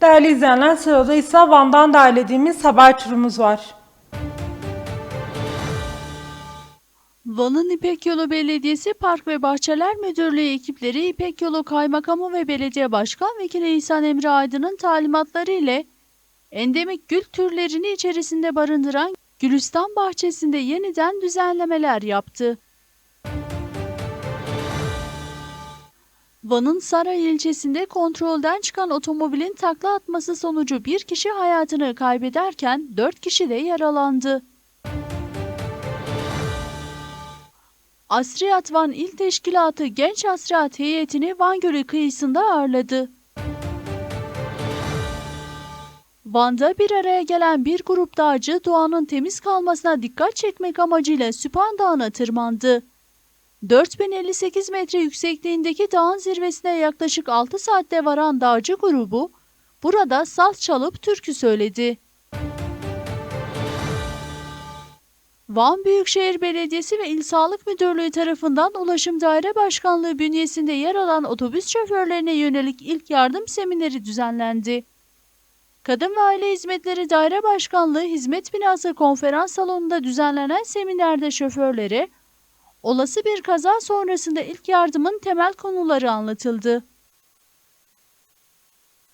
Değerli izleyenler sırada ise Van'dan derlediğimiz haber turumuz var. Van'ın İpek Yolu Belediyesi Park ve Bahçeler Müdürlüğü ekipleri İpek Yolu Kaymakamı ve Belediye Başkan Vekili İhsan Emre Aydın'ın talimatları ile endemik gül türlerini içerisinde barındıran Gülistan bahçesinde yeniden düzenlemeler yaptı. Van'ın Saray ilçesinde kontrolden çıkan otomobilin takla atması sonucu bir kişi hayatını kaybederken dört kişi de yaralandı. Asriyat Van İl Teşkilatı Genç Asriyat heyetini Van Gölü kıyısında ağırladı. Van'da bir araya gelen bir grup dağcı doğanın temiz kalmasına dikkat çekmek amacıyla Süphan Dağı'na tırmandı. 4058 metre yüksekliğindeki dağın zirvesine yaklaşık 6 saatte varan dağcı grubu burada saz çalıp türkü söyledi. Van Büyükşehir Belediyesi ve İl Sağlık Müdürlüğü tarafından Ulaşım Daire Başkanlığı bünyesinde yer alan otobüs şoförlerine yönelik ilk yardım semineri düzenlendi. Kadın ve Aile Hizmetleri Daire Başkanlığı Hizmet Binası Konferans Salonu'nda düzenlenen seminerde şoförlere olası bir kaza sonrasında ilk yardımın temel konuları anlatıldı.